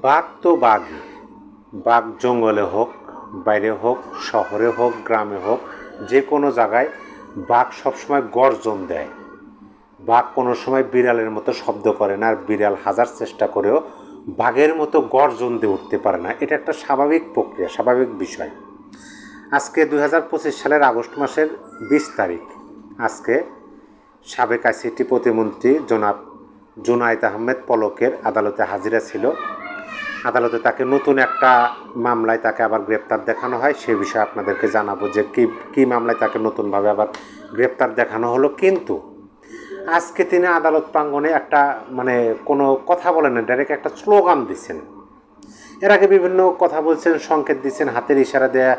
বাঘ তো বাঘই বাঘ জঙ্গলে হোক, বাইরে হোক, শহরে হোক, গ্রামে হোক, যে কোনো জায়গায় বাঘ সবসময় গর্জন দেয়। বাঘ কোনো সময় বিড়ালের মতো শব্দ করে না, আর বিড়াল হাজার চেষ্টা করেও বাঘের মতো গর্জন দিয়ে উঠতে পারে না। এটা একটা স্বাভাবিক প্রক্রিয়া, স্বাভাবিক বিষয়। আজকে দু হাজার পঁচিশ সালের আগস্ট মাসের বিশ তারিখ। আজকে সাবেক আইসিটি প্রতিমন্ত্রী জনাব জুনায়েদ আহমেদ পলকের আদালতে হাজিরা ছিল। আদালতে তাকে নতুন একটা মামলায় তাকে আবার গ্রেপ্তার দেখানো হয়, সে বিষয়ে আপনাদেরকে জানাব যে কী কী মামলায় তাকে নতুনভাবে আবার গ্রেপ্তার দেখানো হলো। কিন্তু আজকে তিনি আদালত প্রাঙ্গণে একটা মানে কোনো কথা বলেন না, ডাইরেক্ট একটা স্লোগান দিচ্ছেন। এর আগে বিভিন্ন কথা বলছেন, সংকেত দিচ্ছেন, হাতের ইশারা দেয়া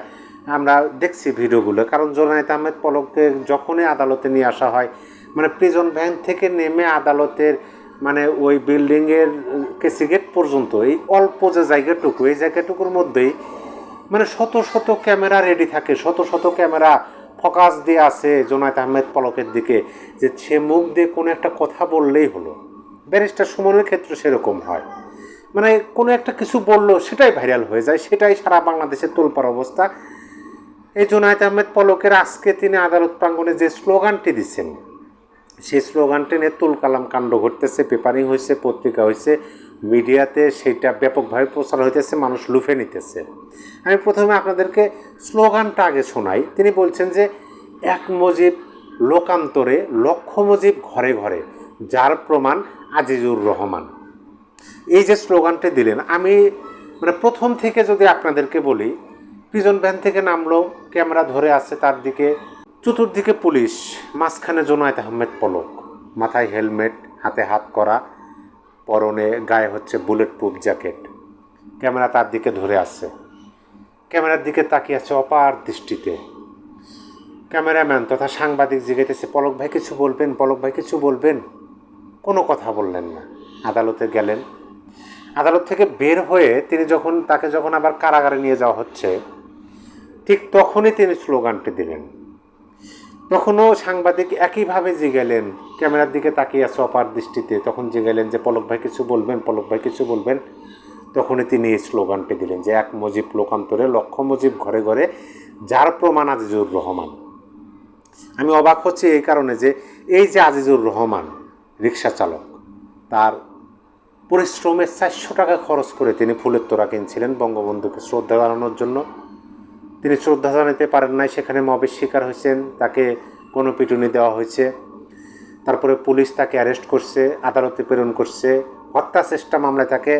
আমরা দেখছি ভিডিওগুলো। কারণ জোনায়েত আহমেদ পলককে যখনই আদালতে নিয়ে আসা হয় মানে প্রিজন ভ্যান থেকে নেমে আদালতের মানে ওই বিল্ডিংয়ের কেসি গেট পর্যন্ত এই অল্প যে জায়গাটুকু, এই জায়গাটুকুর মধ্যেই মানে শত শত ক্যামেরা রেডি থাকে, শত শত ক্যামেরা ফোকাস দিয়ে আছে জোনায়েত আহমেদ পলকের দিকে, যে সে মুখ দিয়ে কোনো একটা কথা বললেই হলো। ব্যারিস্টার সুমনের ক্ষেত্রে সেরকম হয়। মানে কোনো একটা কিছু বলল সেটাই ভাইরাল হয়ে যায়, সেটাই সারা বাংলাদেশের তোলপার অবস্থা। এই জোনায়েত আহমেদ পলকের আজকে তিনি আদালত প্রাঙ্গণে যে স্লোগানটি দিচ্ছেন সেই স্লোগানটি নিয়ে তুল কালাম কাণ্ড ঘটতেছে, পেপারিং হয়েছে পত্রিকা হয়েছে মিডিয়াতে সেটা ব্যাপকভাবে প্রচার হইতেছে, মানুষ লুফে নিতেছে। আমি প্রথমে আপনাদেরকে স্লোগানটা আগে শোনাই। তিনি বলছেন যে, এক মজিব লোকান্তরে, লক্ষ মজিব ঘরে ঘরে, যার প্রমাণ আজিজুর রহমান। এই যে স্লোগানটি দিলেন, আমি মানে প্রথম থেকে যদি আপনাদেরকে বলি প্রিজন ভ্যান থেকে নামলো, ক্যামেরা ধরে আছে তার দিকে চতুর্দিকে পুলিশ, মাঝখানে জোনায়েত আহমেদ পলক। মাথায় হেলমেট, হাতে হাত করা, পরনে গায়ে হচ্ছে বুলেট প্রুফ জ্যাকেট। ক্যামেরা তার দিকে ধরে আছে। ক্যামেরার দিকে তাকিয়ে আছে অপার দৃষ্টিতে। ক্যামেরাম্যান তথা সাংবাদিক জিজ্ঞেসে, পলক ভাই কিছু বলবেন? পলক ভাই কিছু বলবেন? কোনো কথা বললেন না। আদালতে গেলেন। আদালত থেকে বের হয়ে তিনি যখন, তাকে যখন আবার কারাগারে নিয়ে যাওয়া হচ্ছে, ঠিক তখনই তিনি স্লোগানটি দিলেন। তখনও সাংবাদিক একইভাবে জিগেলেন। ক্যামেরার দিকে তাকিয়ে আছে অপার দৃষ্টিতে। তখন জিগেলেন যে, পলক ভাই কিছু বলবেন? পলক ভাই কিছু বলবেন? তখনই তিনি এই স্লোগানটি দিলেন যে, এক মজিব লোকান্তরে লক্ষ মজিব ঘরে ঘরে, যার প্রমাণ আজিজুর রহমান। আমি অবাক হচ্ছি এই কারণে যে, এই যে আজিজুর রহমান রিক্সা চালক, তার পরিশ্রমের চারশো টাকা খরচ করে তিনি ফুলের তোরা কিনছিলেন বঙ্গবন্ধুকে শ্রদ্ধা জানানোর জন্য। তিনি শ্রদ্ধা জানাতে পারেন নাই, সেখানে মবের শিকার হয়েছেন তাকে কোনো পিটুনি দেওয়া হয়েছে তারপরে পুলিশ তাকে অ্যারেস্ট করছে, আদালতে প্রেরণ করছে। হত্যা চেষ্টা মামলায় তাকে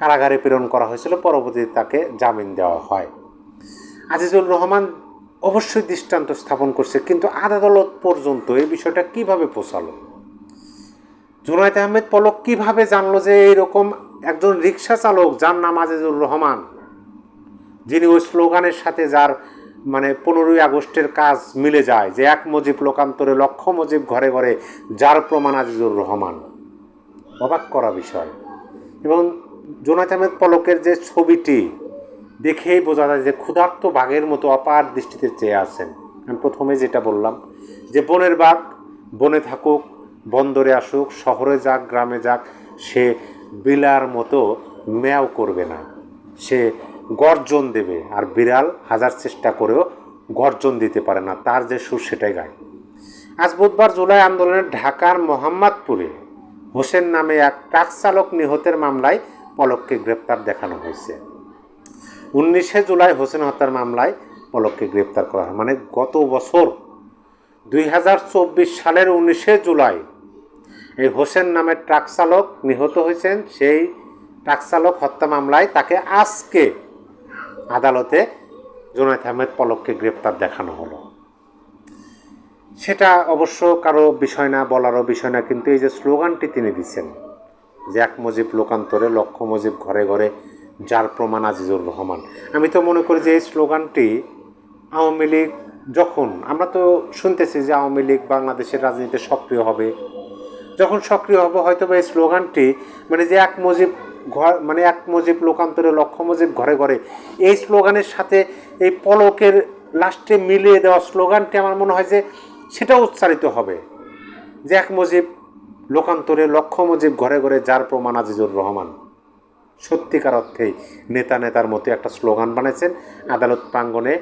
কারাগারে প্রেরণ করা হয়েছিল, পরবর্তীতে তাকে জামিন দেওয়া হয়। আজিজুল রহমান অবশ্যই দৃষ্টান্ত স্থাপন করছে, কিন্তু আদালত পর্যন্ত এই বিষয়টা কীভাবে পৌঁছালো? জুনায়দ আহমেদ পলক কীভাবে জানলো যে এইরকম একজন রিক্সা চালক, যার নাম আজিজুর রহমান? যিনি ওই স্লোগানের সাথে যার মানে পনেরোই আগস্টের কাজ মিলে যায়, যে এক মজিব লোকান্তরে লক্ষ মজিব ঘরে ঘরে, যার প্রমাণ আজিজুর রহমান। অবাক করা বিষয়। এবং জোনাত আহমেদ পলকের যে ছবিটি, দেখেই বোঝা যায় যে ক্ষুধার্ত বাঘের মতো অপার দৃষ্টিতে চেয়ে আছেন। আমি প্রথমে যেটা বললাম, যে বনের বাঘ, বনে থাকুক, বন্দরে আসুক, শহরে যাক, গ্রামে যাক, সে বিলার মতো ম্যাও করবে না। সে গর্জন দেবে আর বিড়াল হাজার চেষ্টা করেও গর্জন দিতে পারে না। তার যে সুর, সেটাই গায়। আজ বুধবার জুলাই আন্দোলনে ঢাকার মোহাম্মদপুরে হোসেন নামে এক ট্রাক চালক নিহতের মামলায় পলককে গ্রেপ্তার দেখানো হয়েছে। উনিশে জুলাই হোসেন হত্যার মামলায় পলককে গ্রেপ্তার করা হয়। মানে গত বছর দুই হাজার চব্বিশ সালের উনিশে জুলাই এই হোসেন নামের ট্রাক চালক নিহত হয়েছেন। সেই ট্রাক চালক হত্যা মামলায় তাকে আজকে আদালতে জোনায়েত আহমেদ পলককে গ্রেপ্তার দেখানো হলো। সেটা অবশ্য কারও বিষয় না, বলারও বিষয় না, কিন্তু এই যে স্লোগানটি তিনি দিচ্ছেন, যে এক মজিব লোকান্তরে লক্ষ মজিব ঘরে ঘরে, যার প্রমাণ আজিজুর রহমান। আমি তো মনে করি যে এই স্লোগানটি আওয়ামী লীগ, যখন আমরা তো শুনতেছি যে আওয়ামী লীগ বাংলাদেশের রাজনীতিতে সক্রিয় হবে, যখন সক্রিয় হবে হয়তো বা এই স্লোগানটি মানে যে এক মজিব ঘর মানে এক মজিব লোকান্তরে, লক্ষ মজিব ঘরে ঘরে। এই স্লোগানের সাথে এই পলকের লাস্টে মিলিয়ে দেওয়া স্লোগানটি আমার মনে হয় যে সেটা উচ্চারিত হবে। যে এক মজিব লোকান্তরে, লক্ষ মজিব ঘরে ঘরে, যার প্রমাণ আজিজুর রহমান। সত্যিকার অর্থেই নেতা নেতার মতো একটা স্লোগান বানাইছেন, আদালত প্রাঙ্গণে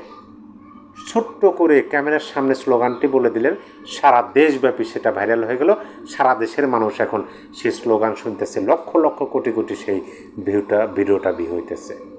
ছোট্ট করে ক্যামেরার সামনে স্লোগানটি বলে দিলেন, সারা দেশব্যাপী সেটা ভাইরাল হয়ে গেল, সারা দেশের মানুষ এখন সেই স্লোগান শুনতেছে, লক্ষ লক্ষ কোটি কোটি সেই ভিউটা, ভিডিওটা ভিউ হইতেছে।